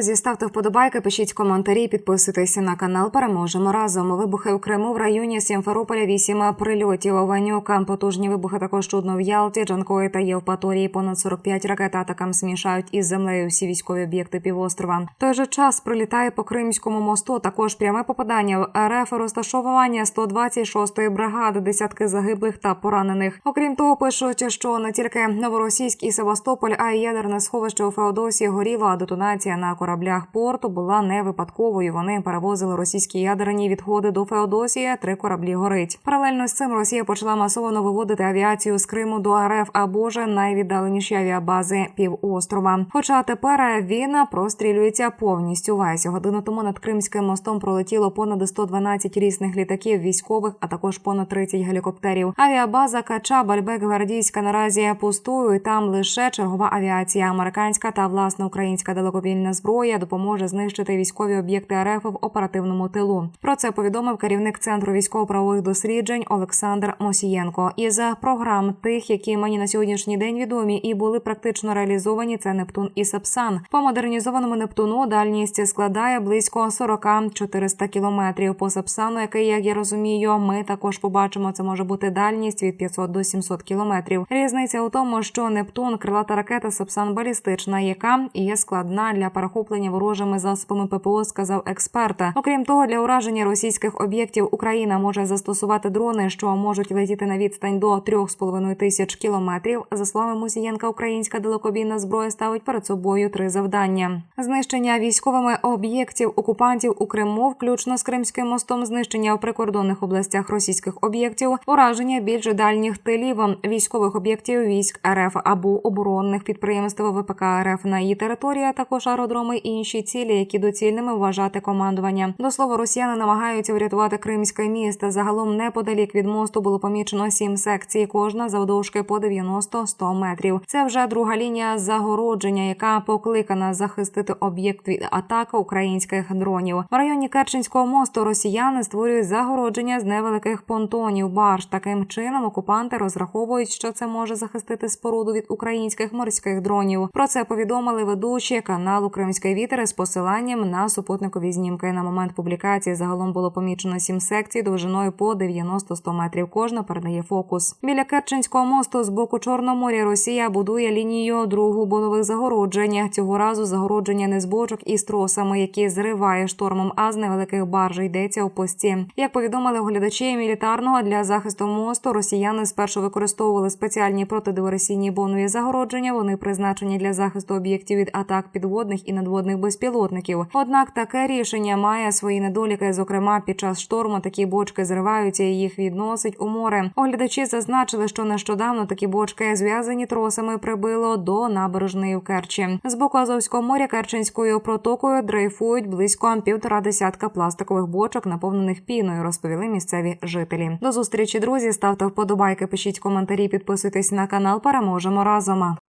друзі, ставте вподобайки, пишіть коментарі, підписуйтесь на канал. Переможемо разом. Вибухи в Криму в районі Сімферополя. Вісім прильотів. Ванюка. Потужні вибухи також чудно в Ялті, Джанкої та Євпаторії. Понад 45 ракет атакам смішають із землею всі військові об'єкти півострова. Той же час прилітає по Кримському мосту. Також пряме попадання в РФ розташовування 126-ї бригади, десятки загиблих та поранених. Окрім того, пишуть, що не тільки Новоросійськ і Севастополь, а й ядерне сховище у Феодосії горіло. А детонація на кораблях порту була не випадковою. Вони перевозили російські ядерні відходи до Феодосії. Три кораблі горить. Паралельно з цим Росія почала масово виводити авіацію з Криму до РФ або ж найвіддаленіші авіабази півострова. Хоча тепер він прострілюється повністю. Весь годину тому над Кримським мостом пролетіло понад 112 різних літаків військових, а також понад 30 гелікоптерів. Авіабаза Кача Бальбек Гвардійська наразі пустую. і Там лише чергова авіація, американська та власна українська далекобійна зброя допоможе знищити військові об'єкти РФ в оперативному тилу. Про це повідомив керівник центру військово-правових досліджень Олександр Мосієнко. Із програм тих, які мені на сьогоднішній день відомі і були практично реалізовані, це Нептун і Сапсан. По модернізованому Нептуну дальність складає близько 40-400 кілометрів. По Сапсану, який, як я розумію, ми також побачимо, це може бути дальність від 500 до 700 кілометрів. Різниця у тому, що Нептун крилата ракета Сапсан балістична, яка є складна для перехоплення ворожими засобами ППО, сказав експерт. Окрім того, для ураження російських об'єктів Україна може застосувати дрони, що можуть летіти на відстань до 3,5 тисяч кілометрів. За словами Мусієнка, українська далекобійна зброя ставить перед собою три завдання: знищення військовими об'єктів окупантів у Криму, включно з Кримським мостом, знищення в прикордонних областях російських об'єктів, ураження більш дальніх тилів військових об'єктів військ РФ або оборонних підприємств ВПК РФ на її території, а також аеродроми і інші цілі, які доцільними вважати командування. До слова, росіяни намагаються врятувати Кримське місто. Загалом неподалік від мосту було помічено сім секцій, кожна завдовжки по 90-100 метрів. Це вже друга лінія загородження, яка покликана захистити об'єкт від атаки українських дронів. В районі Керченського мосту росіяни створюють загородження з невеликих понтонів. Барж таким чином окупанти розраховують, що це може захистити споруду від українських морських дронів. Про це повідомили ведучі каналу Кримський вітер з посиланням на супутникові знімки. На момент публікації загалом було помічено сім секцій довжиною по 90-100 метрів. Кожна передає фокус. Біля Керченського мосту з боку Чорного моря Росія будує лінію другу болових загородження. Цього разу загородження не з бочок і з тросами, які зриває штормом, а з невеликих барж йдеться у пості. Як повідомили оглядачі мілітарного для захисту мосту, росіяни спершу використовували спеціальні протидиверсійні бонові загородження. Вони призначені для захисту об'єктів від атак підводних і надводних безпілотників. Однак таке рішення має свої недоліки. Зокрема, під час шторму такі бочки зриваються і їх відносить у море. Оглядачі зазначили, що нещодавно такі бочки зв'язані тросами прибило до набережної в Керчі. З боку Азовського моря Керченською протокою дрейфують близько півтора десятка пластикових бочок, наповнених піною, розповіли місцеві жителі. До зустрічі, друзі. Ставте вподобайки, пишіть коментарі, підписуйтесь на канал. Переможемо разом.